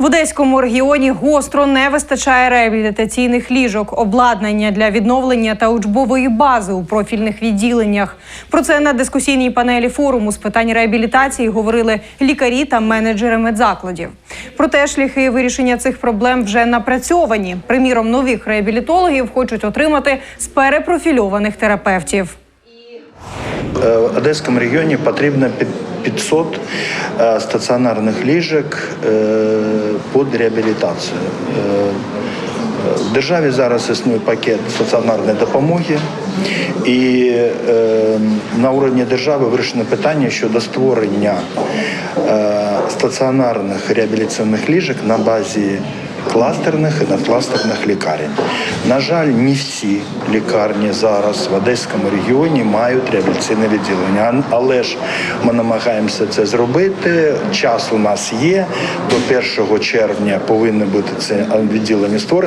В Одеському регіоні гостро не вистачає реабілітаційних ліжок, обладнання для відновлення та учбової бази у профільних відділеннях. Про це на дискусійній панелі форуму з питань реабілітації говорили лікарі та менеджери медзакладів. Проте шляхи вирішення цих проблем вже напрацьовані. Приміром, нових реабілітологів хочуть отримати з перепрофільованих терапевтів. Е, В Одеському регіоні потрібно 500 е, стаціонарних ліжок е, під реабілітацію. В державі зараз існує пакет стаціонарної допомоги, і на уровні держави вирішено питання щодо створення стаціонарних реабілітаційних ліжок на базі кластерних і надкластерних лікарень. На жаль, не всі лікарні зараз в Одеському регіоні мають реабілітаційне відділення. Але ж ми намагаємося це зробити. Час у нас є. До 1 червня повинно бути це відділення створене.